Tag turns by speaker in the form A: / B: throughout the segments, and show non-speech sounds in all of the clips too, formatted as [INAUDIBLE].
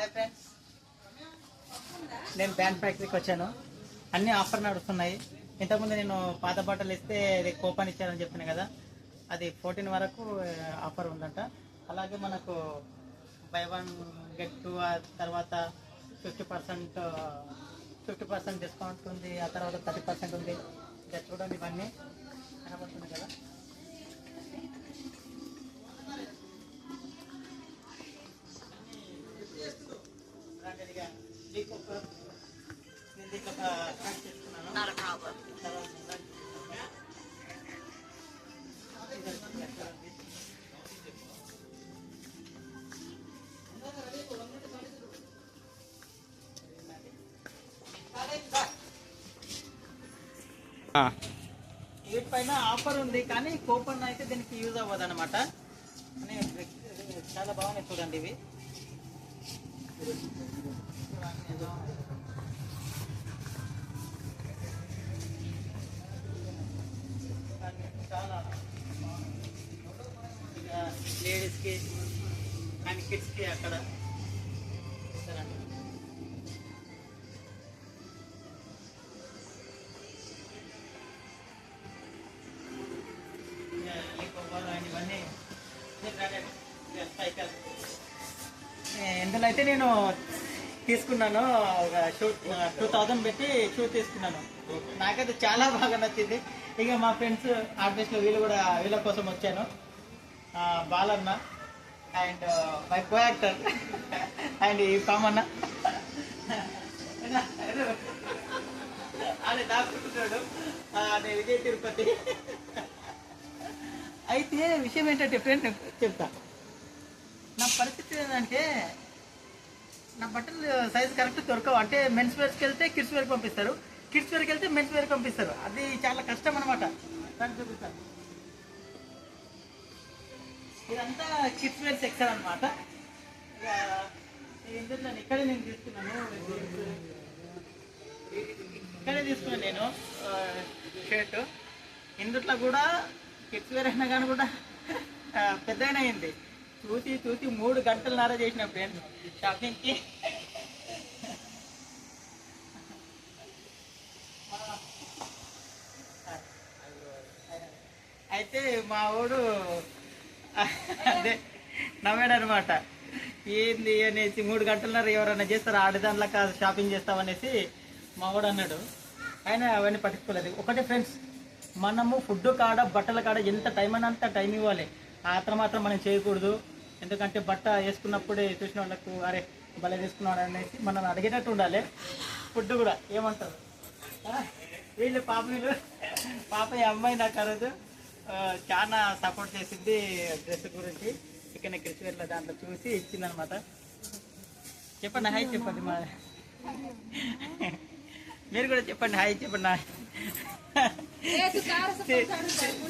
A: Hi friends నేను band ఫ్యాక్టరీకి వచ్చాను. అన్ని ఆఫర్ నడుస్తున్నాయి. ఇంతకుముందు నేను పాత బట్టలు ఇస్తే అది కూపన్ ఇచ్చారని చెప్పాను కదా. అది ఫోర్టీన్ వరకు ఆఫర్ ఉందంట. అలాగే మనకు బై వన్ గెట్ టూ తర్వాత fifty percent fifty percent discount ఉంది. ఆ తర్వాత థర్టీ పర్సెంట్ ఉంది. ఇక చూడండి ఇవన్నీ. కనబడుతుంది కదా. మీకు నేను దీంట్లో. వీటిపైన ఆఫర్ ఉంది కానీ కూపన్ అయితే దీనికి యూజ్ అవ్వదు అనమాట చాలా బాగున్నాయి చూడండి ఇవి. లేడీస్కి అండ్ కిడ్స్కి అక్కడ చూస్తారండి ఇందులో అయితే నేను తీసుకున్నాను. ఒక షూ టూ థౌజండ్ పెట్టి షూ తీసుకున్నాను. నాకైతే చాలా బాగా నచ్చింది. ఇక మా ఫ్రెండ్స్ ఆర్టిస్ట్లో వీళ్ళు కూడా వీళ్ళ కోసం వచ్చాను. Balanna and my co actor and ఈ పామన్న అని దాక్కుంటున్నాడు నేను విజయ్ తిరుపతి. అయితే విషయం ఏంటంటే ఫ్రెండ్ చెప్తా. నా పరిస్థితి ఏంటంటే నా బట్టలు సైజ్ కరెక్ట్ దొరకవు. అంటే మెన్స్ వేర్కి వెళ్తే కిడ్స్ వేర్కి పంపిస్తారు. కిడ్స్ వేర్కి వెళ్తే మెన్స్ వేర్కి పంపిస్తారు. అది చాలా కష్టం అనమాట దాన్ని చూపిస్తాను. ఇదంతా కిడ్స్ వేర్ సెక్షన్ అనమాట ఇందులో ఇక్కడే నేను తీసుకున్నాను. ఇక్కడే తీసుకున్నాను నేను షర్ట్ ఇందుట్లో కూడా కిడ్స్ వేర్ అయినా కానీ కూడా పెద్ద అయింది. చూసి చూసి మూడు గంటలన్నర చేసిన ఫ్రెండ్స్ షాపింగ్కి. అయితే మా వాడు అదే నవ్వాడు అనమాట ఏంది అనేసి మూడు గంటలన్నర ఎవరైనా చేస్తారు? ఆడదానిలో కాదు షాపింగ్ చేస్తామనేసి మా వాడు అన్నాడు. ఆయన అవన్నీ పట్టించుకోలేదు. ఒకటే ఫ్రెండ్స్ మనము ఫుడ్ కాడ బట్టల కాడ ఎంత టైం అని అంత టైం ఇవ్వాలి. ఆత్రం మాత్రం మనం చేయకూడదు. ఎందుకంటే బట్ట వేసుకున్నప్పుడే చూసిన వాళ్ళకు అరే భలే తీసుకున్నాడు అనేసి మనం అడిగేటట్టు ఉండాలి. ఫుడ్ కూడా ఏమంటారు? వీళ్ళు పాప వీళ్ళు పాప ఈ అమ్మాయి నాకు ఆ రోజు చాలా సపోర్ట్ చేసింది డ్రెస్ గురించి. ఇక్కడ కృష్ణ దాంట్లో చూసి ఇచ్చిందనమాట చెప్పండి హాయ్ చెప్పండి మా మీరు కూడా చెప్పండి హాయ్ చెప్పండి హాయ్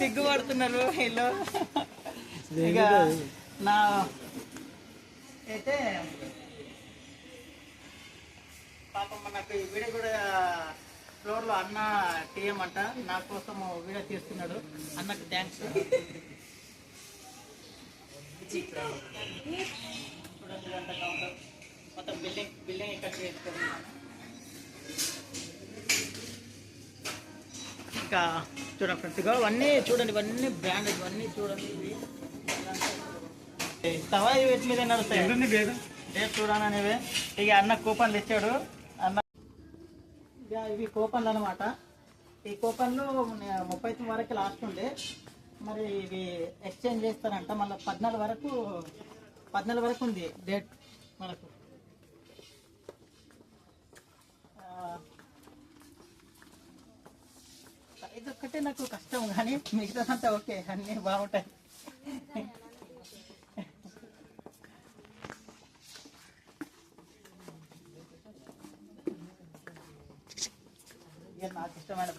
A: సిగ్గుపడుతున్నారు వీళ్ళు. ఇక నా అయితే పాపం నాకు ఈ వీడియో కూడా ఫ్లోర్లో అన్న టీఎం అంట. నా కోసం వీడియో తీస్తున్నాడు. అన్నకు థ్యాంక్స్ మొత్తం బిల్డింగ్ బిల్డింగ్ ఇక్కడ చేసుకున్నాను ఇంకా చూడండి ఫ్రెండ్స్ ఇగో ఇవన్నీ చూడండి ఇవన్నీ బ్రాండ్ ఇవన్నీ చూడండి. ఇవి తవా వీటి మీద నడుస్తాయి? రేపు చూడాలనేవి. ఇక అన్న కూపన్లు ఇచ్చాడు. అన్న ఇవి కూపన్లు అనమాట ఈ కూపన్లు ముప్పై తొమ్మిది వరకు లాస్ట్ ఉండే. మరి ఇవి ఎక్స్చేంజ్ చేస్తారంట. మళ్ళీ పద్నాలుగు వరకు పద్నాలుగు వరకు ఉంది డేట్ మనకు. ఆ, ఇది ఒక్కటే నాకు కష్టం కానీ మిగతాదంతా ఓకే అన్నీ బాగుంటాయి.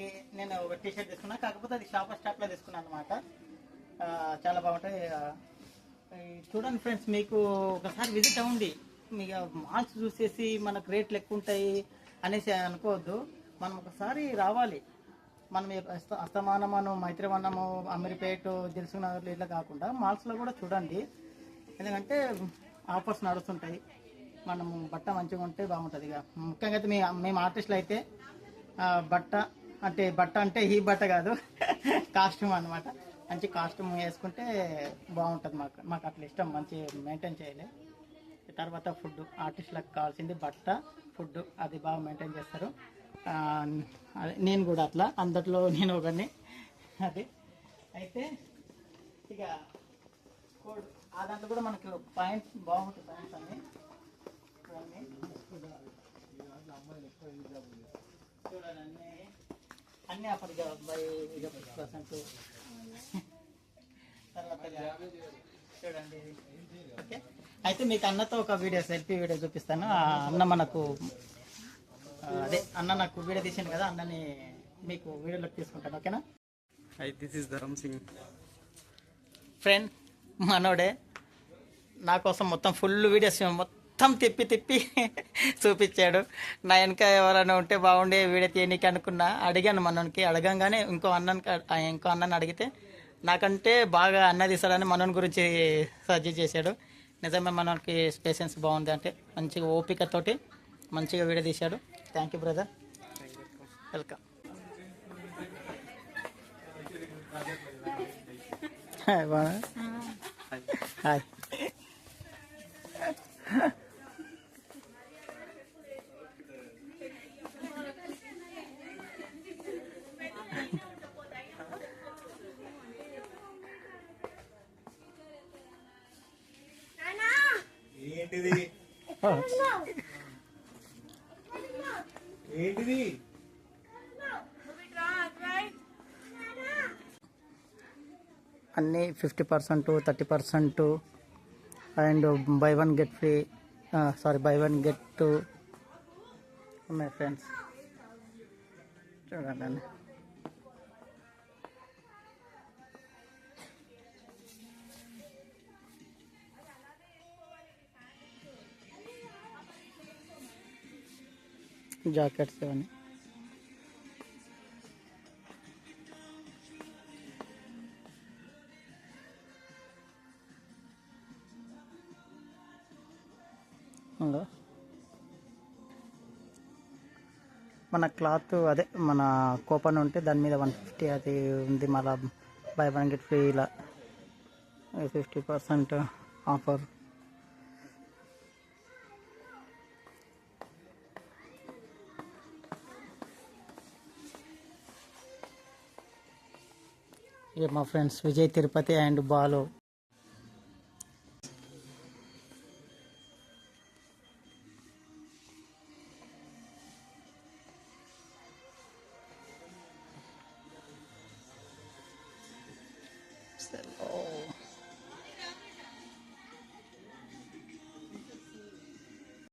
A: నేను ఒక టీ షర్ట్ తీసుకున్నా. కాకపోతే అది షాపర్ స్టాప్లో తీసుకున్నాను అనమాట చాలా బాగుంటాయి. చూడండి ఫ్రెండ్స్ మీకు ఒకసారి విజిట్ అవ్వండి. మీ మాల్స్ చూసేసి మనకు రేట్లు ఎక్కువ ఉంటాయి అనేసి అనుకోవద్దు. మనం ఒకసారి రావాలి. మనం అస్తమానమను అస్త- మైత్రివన్నము అమీర్పేట దిల్సునగర్లు ఇట్లా కాకుండా మాల్స్లో కూడా చూడండి. ఎందుకంటే ఆఫర్స్ నడుస్తుంటాయి. మనము బట్ట మంచిగా ఉంటే బాగుంటుంది ఇక. ముఖ్యంగా అయితే మీ మేము ఆర్టిస్టులు అయితే బట్ట అంటే బట్ట అంటే ఈ బట్ట కాదు. [LAUGHS] కాస్ట్యూమ్ అన్నమాట. మంచి కాస్ట్యూమ్ వేసుకుంటే బాగుంటుంది మాకు. మాకు అట్లా ఇష్టం. మంచి మెయింటైన్ చేయాలి. తర్వాత ఫుడ్. ఆర్టిస్టులకు కావాల్సింది బట్ట ఫుడ్. అది బాగా మెయింటైన్ చేస్తారు. నేను కూడా అట్లా. అందట్లో నేను ఒకడిని. అది. అయితే ఇక కోడ్. ఆ దాంట్లో కూడా మనకు పాయింట్స్ బాగుంటుంది పాయింట్స్ అన్ని. ఇవన్నీ చూడాలి అన్ని అన్ని అప్పుడు పర్సెంట్. తర్వాత చూడండి. ఓకే. అయితే మీకు అన్నతో ఒక వీడియో సెల్ఫీ వీడియో చూపిస్తాను. ఆ అన్న మనకు అదే అన్న నాకు వీడియో తీసిండు కదా అన్నని మీకు వీడియోలోకి తీసుకుంటాను. ఓకేనా?
B: Hi, this is Dharam Singh.
A: Friend మనోడే. నా కోసం మొత్తం ఫుల్ వీడియోస్ మొత్తం తిప్పి తిప్పి చూపించాడు. నా వెనక ఎవరైనా ఉంటే బాగుండే వీడియో తీయనీకి అనుకున్నా అడిగాను మనోనికి. అడగంగానే ఇంకో అన్నకి ఆ ఇంకో అన్నని అడిగితే నాకంటే బాగా అన్న తీసాడని మనోని గురించి సజెస్ట్ చేశాడు. నిజమే మనోనికి పేషెన్స్ బాగుంది అంటే మంచిగా ఓపికతోటి మంచిగా వీడియో తీశాడు. Thank you brother welcome hi hi
B: ఏంటిది? ఏంటిది?
A: అన్నీ fifty percent thirty percent and buy one get free sorry buy one get two. ఉన్నాయి ఫ్రెండ్స్ చూడండి జాకెట్స్ ఇవన్నీ. మన క్లాత్ అదే మన కూపన్ ఉంటే దాని మీద వన్ ఫిఫ్టీ అది ఉంది మళ్ళీ బై వన్ గెట్ ఫ్రీ ఇలా. Fifty percent offer. ఇక మా friends Vijay Tirupati and Balu Oh.